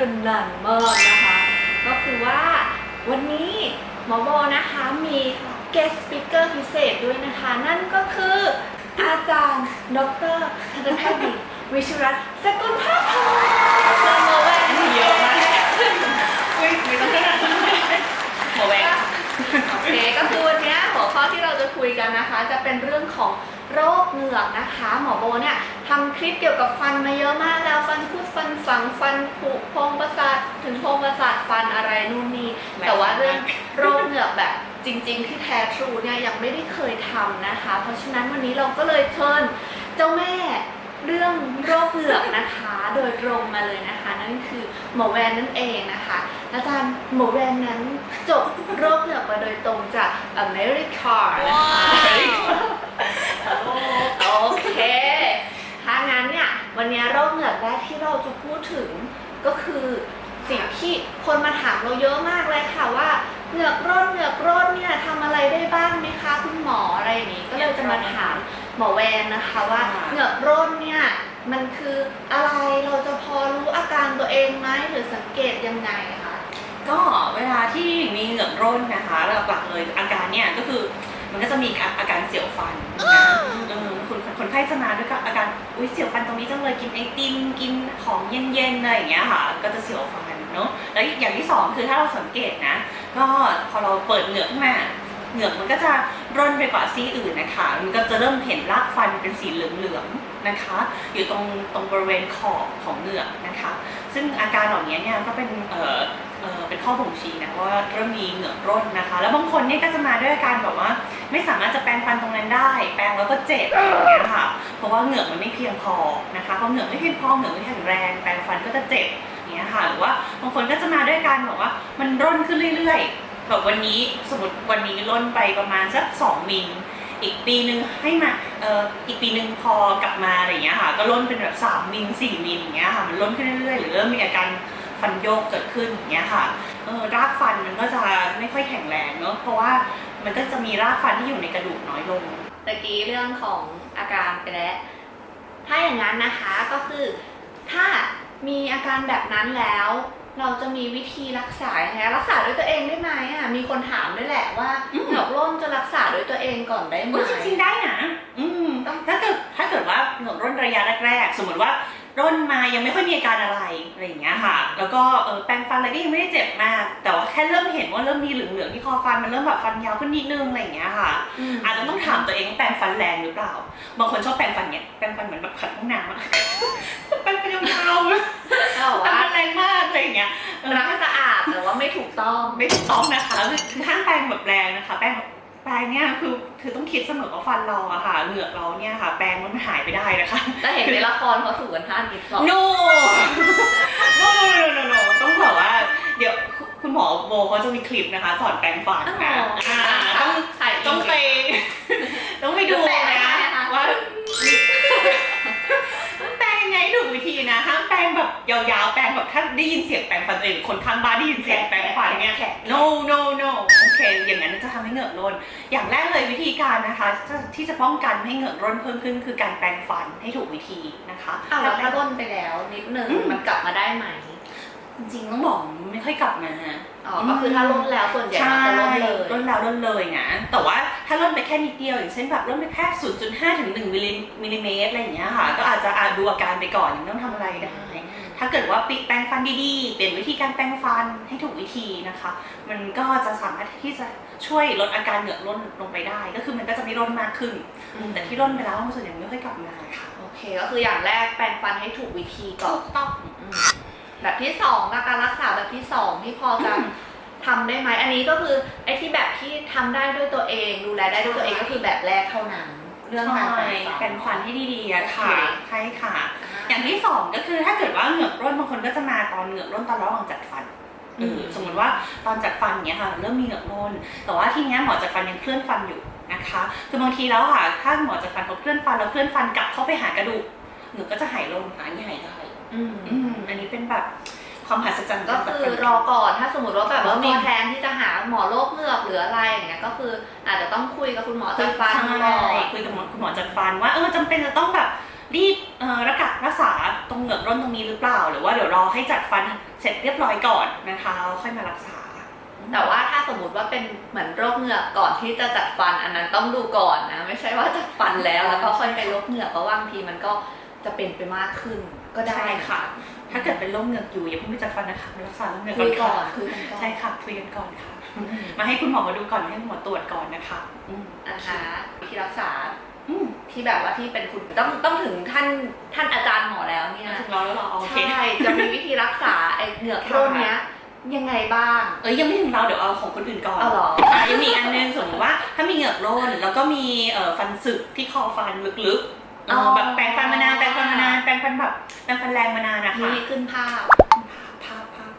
กันนานมากนะคะ ก็คือว่าวันนี้หมอโบนะคะมี guest speaker พิเศษด้วยนะคะ นั่นก็คืออาจารย์ดรทันตแพทย์หญิงวิชุรัตน์สกุลภาพทองเจอโมแวนเยอะมากไม่ไม่ต้องขนาดนั้นหมอแวงโอเคก็คือวันเนี้ย กันนะคะ จะเป็นเรื่องของโรคเหงือกนะคะ หมอโบเนี่ยทำคลิปเกี่ยวกับฟันมาเยอะมากแล้วฟันคุดฟันฝังฟันผุโพรงประสาทถึงโพรงประสาทฟันอะไรนู่นนี่แต่ว่าเรื่องโรคเหงือกแบบจริง ๆ ที่แท้ทรูเนี่ยยังไม่ได้เคยทำนะคะ เพราะฉะนั้นวันนี้เราก็เลยเชิญเจ้าแม่ เรื่องโรคเหงือกนะคะ โดยตรงมาเลยนะคะ นั่นคือหมอแวนนั่นเองนะคะ อาจารย์หมอแวนนั้นจบโรคเหงือกมาโดยตรงจากอเมริกานะคะโอเคถ้างั้นเนี่ยวันนี้โรคเหงือกแรกที่เราจะพูดถึงก็คือสิ่งที่คนมาถามเราเยอะมากเลยค่ะว่าเหงือกร่นเหงือกร่นเนี่ยทำอะไรได้บ้างไหมคะคุณหมออะไรอย่างนี้ก็เลยจะมาถาม หมอแวนนะคะว่าเหงือกร่นเนี่ยมันคืออะไรเราจะพอรู้อาการตัวเองไหมหรือสังเกตยังไงคะก็เวลาที่มีเหงือกร่นนะคะหลักๆเลยอาการเนี่ยก็คือมันก็จะมีอาการเสียวฟันนะเออคนคนไข้จะมาด้วยกับอาการอุ้ยเสียวฟันตรงนี้จังเลยกินไอติมกินของเย็นๆอะไรอย่างเงี้ยค่ะ ก็จะเสียวฟันเนาะแล้วอย่างที่สองคือถ้าเราสังเกตนะ ก็พอเราเปิดเหงือกขึ้นมา เหงือกมันก็จะร่นไปกว่าซี่อื่นนะคะ มันก็จะเริ่มเห็นรากฟันเป็นสีเหลืองๆนะคะ อยู่ตรงตรงบริเวณขอบของเหงือกนะคะ ซึ่งอาการเหล่านี้เนี่ยก็เป็นเอ่อเอ่อเป็นข้อบ่งชี้นะว่าเริ่มมีเหงือกร่นนะคะ แล้วบางคนเนี่ยก็จะมาด้วยอาการแบบว่า ไม่สามารถจะแปรงฟันตรงนั้นได้ แปรงแล้วก็เจ็บอย่างเงี้ยค่ะ เพราะว่าเหงือกมันไม่เพียงพอนะคะเพราะเหงือกไม่เพียงพอเหงือกไม่แข็งแรง แปรงฟันก็จะเจ็บอย่างเงี้ยค่ะ หรือว่าบางคนก็จะมาด้วยการแบบว่ามันร่นขึ้นเรื่อยๆ แบบวันนี้สมมติวันนี้ร่นไปประมาณสัก2มิลอีกปีหนึ่งให้มาเอ่ออีกปีหนึ่งพอกลับมาอะไรอย่างเงี้ยค่ะ ก็ร่นเป็นแบบ3มิล4มิลอย่างเงี้ยค่ะ มันร่นขึ้นเรื่อยๆ หรือเริ่มมีอาการฟันโยกเกิดขึ้นอย่างเงี้ยค่ะเออรากฟันมันก็จะไม่ค่อยแข็งแรงเนอะเพราะว่ามันก็จะมีรากฟันที่อยู่ในกระดูกน้อยลงตะกี้เรื่องของอาการไปแล้ว ถ้าอย่างนั้นนะคะก็คือถ้ามีอาการแบบนั้นแล้ว เราจะมีวิธีรักษายังไงรักษาด้วยตัวเองได้ไหมอะมีคนถามด้วยแหละว่าอืมเหงือกร่นจะรักษาด้วยตัวเองก่อนได้ไหม อุ้ยจริงๆได้นะอืมถ้าเกิดถ้าเกิดว่าเหงือกร่นระยะแรกๆ สมมติว่า ร่นมายังไม่ค่อยมีอาการอะไรอะไรอย่างเงี้ยค่ะ แล้วก็เออแปรงฟันอะไรก็ยังไม่ได้เจ็บมาก แต่ว่าแค่เริ่มเห็นว่าเริ่มมีเหลืองๆที่คอฟันมันเริ่มแบบฟันยาวขึ้นนิดนึงอะไรอย่างเงี้ยค่ะมอาจจะต้องถามตัวเองว่าแปรงฟันแรงหรือเปล่า บางคนชอบแปรงฟันเนี้ยแปรงฟันเหมือนแบบขัดห้องน้ำอะแปรงฟันยาวๆเอาแปรงว่าฟันแรงมากอะไรอย่างเงี้ยเออรักสะอาดแต่ว่าไม่ถูกต้องไม่ถูกต้องนะคะคือคือห้ามแปรงแบบแรงนะคะ แปรงแบบ แปรงเนี่ยคือคือต้องคิดเสมอว่าฟันเราอะค่ะเหงือกเราเนี่ยค่ะ แปรงมันหายไปได้นะคะแต่เห็นในละครเขาถูกกันท่านิดก่อน no no no no no ต้องบอกว่า เดี๋ยวคุณคุณหมอโบเขาจะมีคลิปนะคะ สอนแปรงฟันนะอ่าต้องถ่ายต้องไป ต้องไปดูนะว่าแปรงยังไงถูกวิธีนะห้ามแปรงแบบยาวๆแปรงแบบถ้าได้ยินเสียงแปรงฟันตัวเองหรือคนข้างบ้านได้ยินเสียงแปรงฟันเนี่ย no no no โอเคอย่างนั้นจะทำให้เหงือกร่น อย่างแรกเลยวิธีการนะคะที่ที่จะป้องกันไม่ให้เหงือกร่นเพิ่มขึ้นคือการแปรงฟันให้ถูกวิธีนะคะเอาแล้วถ้าร่นไปแล้วนิดนึงอืมมันกลับมาได้ไหม จริงๆต้องบอกไม่ค่อยกลับมาอ๋อ ก็คือถ้าร่นแล้วส่วนใหญ่มันจะร่นเลยร่นแล้วร่นเลยนะแต่ว่าถ้าร่นไปแค่นิดเดียวอย่างเช่นแบบร่นไปแค่ 0.5 ถึง1มิลลิมิลลิเมตรอะไรอย่างเงี้ยค่ะ ก็อาจจะอาจดูอาการไปก่อนยังไม่ต้องทำอะไรได้ ถ้าเกิดว่าปิดแปรงฟันดีๆ เปลี่ยนวิธีการแปรงฟันให้ถูกวิธีนะคะ มันก็จะสามารถที่จะช่วยลดอาการเหงือกร่นลงไปได้ ก็คือมันก็จะไม่ร่นมากขึ้นอืมแต่ที่ร่นไปแล้วส่วนใหญ่ไม่ค่อยกลับมาค่ะ โอเค ก็คืออย่างแรกแปรงฟันให้ถูกวิธีก่อนถูกต้องอืม แบบที่สองก็การรักษาแบบที่สองที่พอจะอืมทำได้ไหมอันนี้ก็คือไอ้ที่แบบที่ทำได้ด้วยตัวเอง ดูแลได้ด้วยตัวเองก็คือแบบแรกเท่านั้น เรื่องการแปรงฟัน แปรงฟันให้ดีๆอะค่ะ โอเค ใช่ค่ะ อย่างที่สองก็คือถ้าเกิดว่าเหงือกร่นบางคนก็จะมาตอนเหงือกร่นตอนระหว่างจัดฟันเออสมมติว่าตอนจัดฟันเนี้ยค่ะ เริ่มมีเหงือกร่นแต่ว่าทีเนี้ยหมอจัดฟันยังเคลื่อนฟันอยู่นะคะ คือบางทีแล้วค่ะถ้าหมอจัดฟันเขาเคลื่อนฟันแล้วเคลื่อนฟันกลับเข้าไปหากระดูกเหงือกก็จะหายลงหายหายได้ อืมอืมอันนี้เป็นแบบความมหัศจรรย์ก็ขงคือจัดฟันรอก่อนถ้าสมมติว่าแบบว่ารอก่อนมีแพลนที่จะหาหมอโรคเหงือกหรืออะไรอย่างเงี้ยก็คืออาจจะต้องคุยกับคุณหมอจัดฟันใช่ก่อนคุยกับหมอคุณหมอจัดฟันว่าเออจำเป็นจะต้องแบบรีบเอ่อรักษารักษาตรงเหงือกร่นตรงนี้หรือเปล่า หรือว่าเดี๋ยวรอให้จัดฟันเสร็จเรียบร้อยก่อนนะคะแล้วค่อยมารักษา แต่ว่าถ้าสมมติว่าเป็นเหมือนโรคเหงือกก่อนที่จะจัดฟันอันนั้นต้องดูก่อนนะ ไม่ใช่ว่าจัดฟันแล้วแล้วก็ค่อยไปโรคเหงือกเพราะว่าบางทีมันก็ จะเป็นไปมากขึ้นก็ได้ใช่ค่ะ ถ้าเกิดเป็นโรคเหงือกอยู่อย่าเพิ่งไปจัดฟันนะคะมารักษาโรคเหงือกคุยก่ก่ออนนคุยกันก่อนใช่ค่ะคุยกันก่อนค่ะอืมมาให้คุณหมอมาดูก่อนให้คุณหมอตรวจก่อนนะคะอืมนะคะวิธีรักษาอืมที่แบบว่าที่เป็นคุณต้องต้องถึงท่านท่านอาจารย์หมอแล้วเนี่ยถึงเราแล้วเหรอโอเคใช่จะมีวิธีรักษาไอ้เหงือกร่นเนี้ยยังไงบ้าง เอ้ยยังไม่ถึงเราเดี๋ยวเอาของคนอื่นก่อนเอาเหรออะยังมีอีกอันนึงสมมติว่าถ้ามีเหงือกร่นแล้วก็มีเอ่อฟันสึกที่คอฟันลึกๆ เออแบบแปรงฟันมานานแปรงฟันมานานแปรงฟันแบบแปรงฟันแรงมานานนะคะนี่ขึ้นภาพภาพภาพ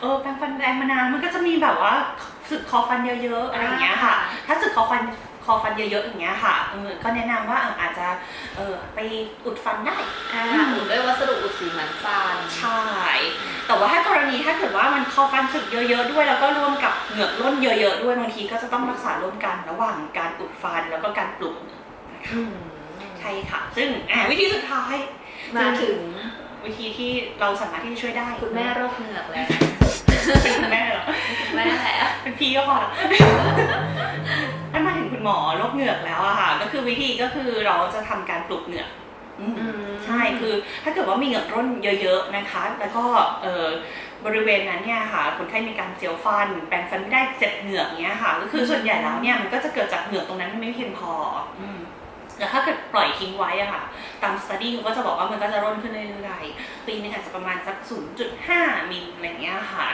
เออแปรงฟันแรงมานานมันก็จะมีแบบว่าสึกคอฟันเยอะๆอะไรอย่างเงี้ยค่ะ ถ้าสึกคอฟันคอฟันเยอะๆอย่างเงี้ยค่ะเออก็แนะนำว่าเอออาจจะเออไปอุดฟันได้อ่าอุดด้วยวัสดุอุดสีเหมือนฟันใช่แต่ว่าถ้ากรณีถ้าเกิดว่ามันคอฟันสึกเยอะๆด้วย แล้วก็ร่วมกับเหงือกร่นเยอะๆด้วยบางทีก็จะต้องรักษาร่วมกันระหว่างการอุดฟันแล้วก็การปลุกเหงือกนะคะอืม ใช่ค่ะ ซึ่งอ่าวิธีสุดท้ายมาถึงวิธีที่เราสามารถที่จะช่วยได้คุณแม่โรคเหงือกแล้วเป็นคุณแม่เหรอคุณแม่แล้วเป็นพี่ก็พอละถ้ามาถึงคุณหมอโรคเหงือกแล้วอะค่ะ ก็คือวิธีก็คือเราจะทำการปลุกเหงือกอืมอืมใช่คือถ้าเกิดว่ามีเหงือกร่นเยอะ ๆนะคะ แล้วก็เอ่อบริเวณนั้นเนี่ยค่ะคนไข้มีการเจียวฟัน แปรงฟันไม่ได้เจ็บเหงือกเนี้ยค่ะ ก็คือส่วนใหญ่แล้วเนี่ยมันก็จะเกิดจากเหงือกตรงนั้นไม่เพียงพออืม แต่ถ้าเกิดปล่อยทิ้งไว้อะค่ะ ตามสต u d ดี้เขาก็จะบอกว่ามันก็จะร่นขึ้นเรื่อยๆ ปีนึงอาจจะประมาณสัก 0.5 มิลอะไรอย่างเงี้ยค่ะ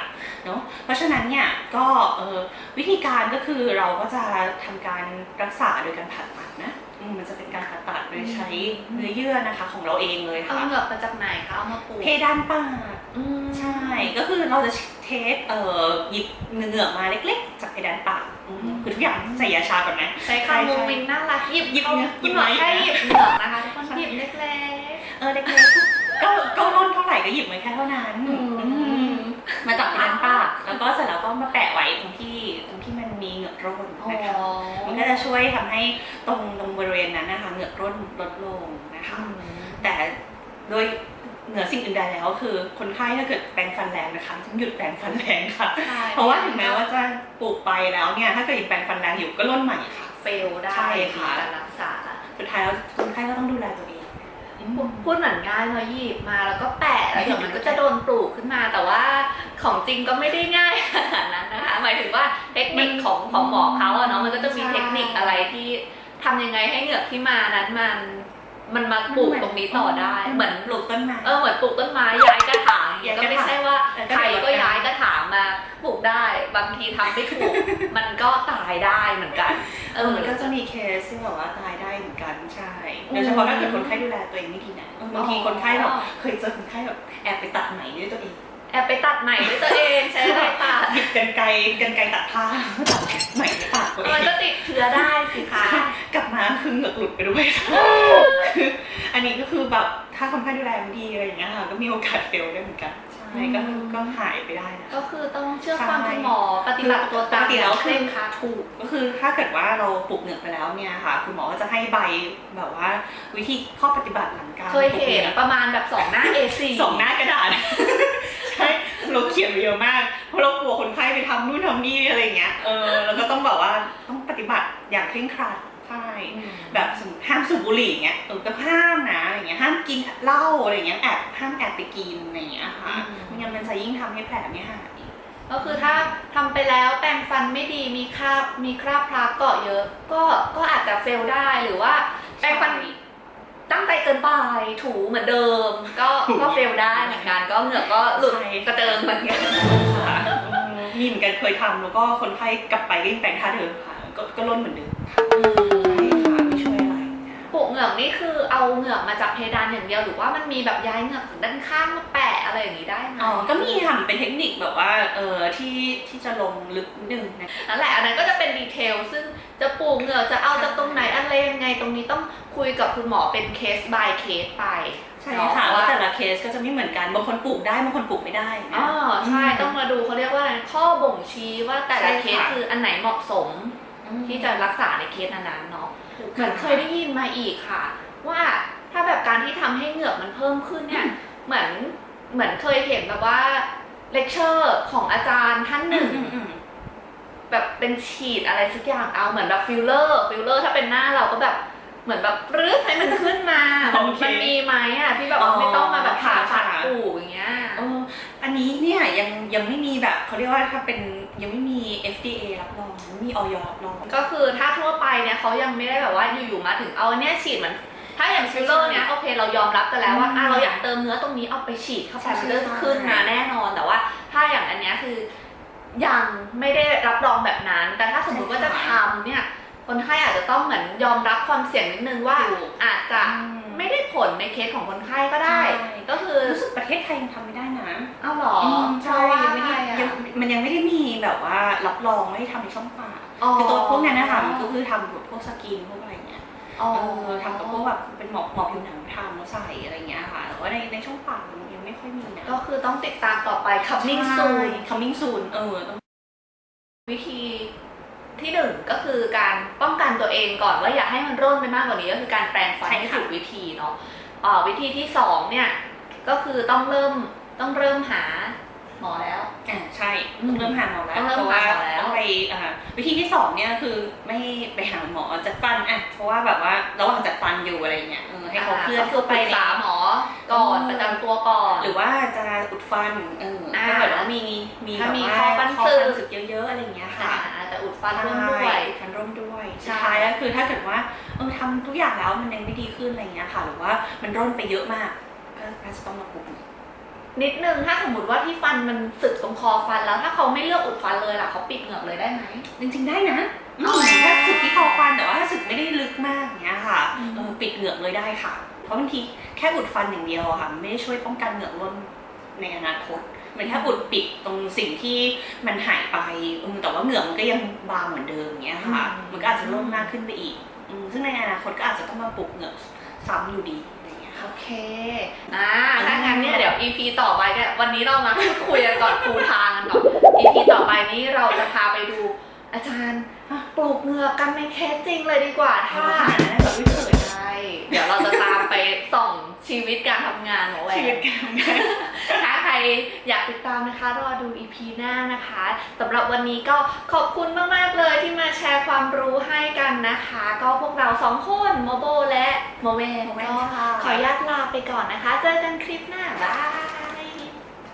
เนอะเพราะฉะนั้นเนี่ยก็เออวิธีการก็คือเราก็จะทำการรักษาโดยการผ่าตัดนะอืมมันจะเป็นการผ่าตัดโดยใช้เนื้อเยื่อนะคะ ของเราเองเลยเอาค่ะเหงือกมาจากไหนคะ เอามาปลูกเพดานปากอืมใช่ ก็คือเราจะเทสเอ่อหยิบเหงือกมาเล็กๆ จากเพดานปากอืมคือ ทุกอย่างใส่ยาชาก่อนนะใช้คำมุงมิงน่ารักหยิบหยิบเขาเหงือกหยิคุณบหมอไม้แค่หยิบเหงือกนะคะทุกคนหยิบเล็กเออเล็กๆก็ก็ร่นเท่าไหร่ก็หยิบมาแค่เท่านั้นๆอือืมมมาจากเพดานปากแล้วก็เสร็จแล้วก็มาแปะไว้ตรงที่ตรงที่มันมีเหงือกร่นอ๋อนะคะมันก็จะช่วยทำให้ตรงตรงบริเวณนั้นนะคะเหงือกร่นลดลงนะคะแต่โดย เหนือสิ่งอื่นใดแล้วคือคนไข้ถ้าเกิดแปรงฟันแรงนะคะต้องหยุดแปรงฟันแรงค่ะ ใช่เพราะว่าถึงแม้ว่าจะปลูกไปแล้วเนี่ยถ้าเกิดยังแปรงฟันแรงอยู่ก็ร่นใหม่ค่ะ เฟลได้ใช่ค่ะ การรักษา สุดท้ายแล้วคนไข้ก็ต้องดูแลตัวเองอืม พูดเหมือนง่ายเนาะหยิบมาแล้วก็แปะแล้วเดี๋ยวมันก็จะโดนปลูกขึ้นมา แต่ว่าของจริงก็ไม่ได้ง่ายขนาดนั้นนะคะ หมายถึงว่าเทคนิคของของหมอเขาอะเนาะมันก็จะมีเทคนิคอะไรที่ทำยังไงให้เหงือกที่มานั้นมัน มันมาปลูกตรงนี้ต่อได้ เหมือนปลูกต้นไม้เออเหมือนปลูกต้นไม้ย้ายกระถางอย่างเงี้ยย้ายก็กระถางไม่ใช่ว่าเออก็ใครเดี๋ยวก็ย้ายกระถางมาปลูกได้ บางทีทำไม่ถูกมันก็ตายได้เหมือนกัน เออมันก็จะมีเคสที่แบบว่าตายได้เหมือนกันใช่โดยเฉพาะถ้าเกิดคนไข้ดูแลตัวเองไม่ดีนะเออบางทีคนไข้แบบเคยเจอคนไข้แบบแอบไปตัดไหมด้วยตัวเอง แอบไปตัดใหม่ด้วยตัวเองใช้อะไรตัดหยิบกันไกรกันไกรตัดผ้าตัดไหมในปากตัวเอมันงก็ติดเชื้อได้สิคะ กลับมาคือเหงือกหลุดไปด้วยคืออันนี้ก็คือแบบถ้าคนไข้ดูแลไม่ดีอะไรอย่างเงี้ยค่ะก็มีโอกาสเฟลได้เหมือนกันใช่ก็อืมก็หายไปได้นะ ก็คือต้องเชื่อฟังคุณหมอปฏิคือบัติตัวปตากมติแล้วเคคือร่งครัด ถูกก็คือถ้าเกิดว่าเราปลูกเหงือกไปแล้วเนี่ยค่ะ คุณหมอก็จะให้ใบแบบว่าวิธีข้อปฏิบัติหลังการเคยเห็นปลูกหงือกประมาณแบบสองหน้า A4 สองหน้ากระดาษใช่ เราเขียนไว้เยอะมาก เพราะเรากลัวคนไข้ไปทำนู่นทำนี่อะไรอย่างเงี้ย เออ แล้วก็ต้องแบบว่าต้องปฏิบัติอย่างเคร่งครัดใช่แบบสมมติห้ามสูบบุหรี่อย่างเงี้ยเออก็ห้ามนะอะไรเงี้ย ห้ามกินเหล้าอะไรเงี้ย แอบห้ามแอบไปกินอะไรเงี้ยค่ะอืมไม่งั้นมันจะยิ่งทำให้แผลไม่หาย ก็คือถ้าทำไปแล้วแปรงฟันไม่ดี มีคราบ มีคราบพลาเกาะเยอะ ก็ ก็อาจจะเฟลได้หรือว่าแปรงฟันตั้งใจเกินไป ถูเหมือนเดิม ก็ก็เฟลได้เหมือนกันก็เหงือกก็หลุดใช่ กระเจิงเหมือนกันค่ะอืมมีเหมือนกันเคยทำแล้วก็คนไข้กลับไปก็ยังแปลงท่าเดิมค่ะ ก็ก็ล้นเหมือนเดิมค่ะ ปลูกเหงือกนี่คือเอาเหงือกมาจากเพดานอย่างเดียวหรือว่ามันมีแบบย้ายเหงือกจากด้านข้างมาแปะอะไรอย่างนี้ได้ไหมอ๋อก็มีค่ะมันเป็นเทคนิคแบบว่าเออที่ที่จะลงลึกนิดนึงนะนั่นแหละอันนั้นก็จะเป็นดีเทลซึ่งจะปลูกเหงือกจะเอาจากตรงไหนอะไรยังไงตรงนี้ต้องคุยกับคุณหมอเป็นเคส by เคสไปใช่ค่ะเนาว่าแต่ละเคสก็จะไม่เหมือนกันบางคนปลูกได้บางคนปลูกไม่ได้นะอ๋อใช่ต้องมาดูเขาเรียกว่าอะไรข้อบ่งชี้ว่าแต่ละใช่เคสค่ะคืออันไหนเหมาะสมอืมที่จะรักษาในเคสนั้นๆเนาะถูก เหมือนเคยได้ยินมาอีกค่ะ ว่าถ้าถ้าแบบการที่ทำให้เหงือกมันเพิ่มขึ้นเนี่ยเหมือนเหมือนเคยเห็นแบบว่าเลคเชอร์ของอาจารย์ท่านหนึ่งอืมอืมแบบเป็นฉีดอะไรสักอย่างเอาเหมือนแบบฟิลเลอร์ฟิลเลอร์ถ้าเป็นหน้าเราก็แบบเหมือนแบบปรื้ดให้มันขึ้นมามันโอเคมันมีไหมอะที่แบบว่าอ๋อไม่ต้องมาแบบผ่าค่ะตัดปูอย่างเงี้ยเอออันนี้เนี่ยยังยังไม่มีแบบเขาเรียกว่าถ้าเป็นยังไม่มี FDA รับรองไม่มีออยรับรองก็คือถ้าทั่วไป เนี่ยเขายังไม่ได้แบบว่าอยู่ๆมาถึงเอาอันเนี้ยฉีดมัน ถ้าอย่างฟิลเลอร์เนี้ยโอเคเรายอมรับกันแล้วว่าอืมอะเราอยากเติมเนื้อตรงนี้เอาไปฉีดเข้าไปใช่มันก็ใช่ขึ้นมาแน่นอนแต่ว่าถ้าอย่างอันเนี้ยคือยังไม่ได้รับรองแบบนั้น แต่ถ้าสมมติว่าจะทำเนี่ยคนไข้อาจจะต้องเหมือนยอมรับความเสี่ยงนิดนึงว่าถูกอาจจะอืมไม่ได้ผลในเคสของคนไข้ก็ได้ใช่ก็คือรู้สึกประเทศไทยยังทำไม่ได้นะเอ้าเหรอมใช่เพราะว่ายังไม่ได้อะไรอะยังมันยังไม่ได้มีแบบว่ารับรองไม่ได้ทำในช่องปากอ๋อ คือตัวพวกนั้นนะคะมันก็คือทำแบบพวกสกินพวกอะไรเงี้ยอ๋อเออทำกับพวกแบบเป็นหมอหมอผิวหนังทำแล้วใส่อะไรเงี้ยค่ะแต่ว่าในในช่องปากมันยังไม่ค่อยมีนะก็คือต้องติดตามต่อไป coming ใช่ soon coming soon เออต้องวิธีที่หนึ่งก็คือการป้องกันตัวเองก่อนว่าอย่าให้มันร่นไปมากกว่านี้ก็คือการแปรงฟันใช่ให้ค่ะถูกวิธีเนาะอ่าวิธีที่สองเนี่ยก็คือต้องเริ่มต้องเริ่มหา หมอแล้ว อ่าใช่อืมต้องเริ่มหาหมอแล้วต้องเริ่มเพราะว่าหาหมอแล้ว ต้องไปอ่าวิธีที่สองเนี่ยคือไม่ไปหาหมอจัดฟันอะเพราะว่าแบบว่าระหว่างจัดฟันอยู่อะไรเงี้ยเออให้เขาเคลื่อนก็คืเข้าอไปปรึกใน ษาหมอก่อนเออ ประจำตัวก่อน หรือว่าจะอุดฟันเอออ่าถ้าเกิดว่ามีมีถ้ามีแบบว่าคอฟันคอสึกฟันสึกเยอะๆอะไรอย่างเงี้ยอ่าค่ะอาจจะอุดฟันร่วมด้วยใช่ฟันร่วมด้วยใช่ สุดท้ายแล้วคือถ้าเกิดว่าเออทำทุกอย่างแล้วมันยังไม่ดีขึ้นอะไรเงี้ยค่ะ หรือว่ามันร่นไปเยอะมากก็น่าจะต้องมาปรุง นิดนึงถ้าสมมติว่าที่ฟันมันสึกตรงคอฟันแล้ว ถ้าเขาไม่เลือกอุดฟันเลยล่ะเขาปิดเหงือกเลยได้ไหมจริงๆได้นะอ๋อมถ้าสึกที่คอฟันแต่ว่าถ้าสึกไม่ได้ลึกมากอย่างเงี้ยค่ะอืมเออปิดเหงือกเลยได้ค่ะ เพราะบางทีแค่อุดฟันอย่างเดียวอะค่ะมันไม่ได้ช่วยป้องกันเหงือกร่นในอนาคตเหมือนแค่อุดปิดตรงสิ่งที่มันหายไปเออแต่ว่าเหงือกมันก็ยังบางเหมือนเดิมอย่างเงี้ยค่ะ มันก็อาจจะร่นมากขึ้นไปอีกอืมซึ่งในอนาคตก็อาจจะต้องมาปลุกเหงือกซ้ำอยู่ดี โอเคอ่าถ้างั้นเนี่ยเดี๋ยว EP ต่อไปเนี่ยวันนี้เรามาพูดคุยกันก่อนปูทางกันก่อน EP ต่อไปนี้เราจะพาไปดูอาจารย์ ปลูกเหงือกกันในเคสจริงเลยดีกว่าถ้าถ้าขนาดนั้นแบบวิเขินใช่เดี๋ยวเราจะตามไปส่องชีวิตการทำงานของแหวชีวิตนการทำงาน ถ้าใครอยากติดตามนะคะรอดู EP หน้านะคะสำหรับวันนี้ก็ขอบคุณมากๆเลยที่มาแชร์ความรู้ให้กันนะคะ ก็พวกเราสองคนโมโบและโมเวโมเวก็ค่ะ ขออนุญาตลาไปก่อนนะคะ เจอกันคลิปหน้าบ๊าย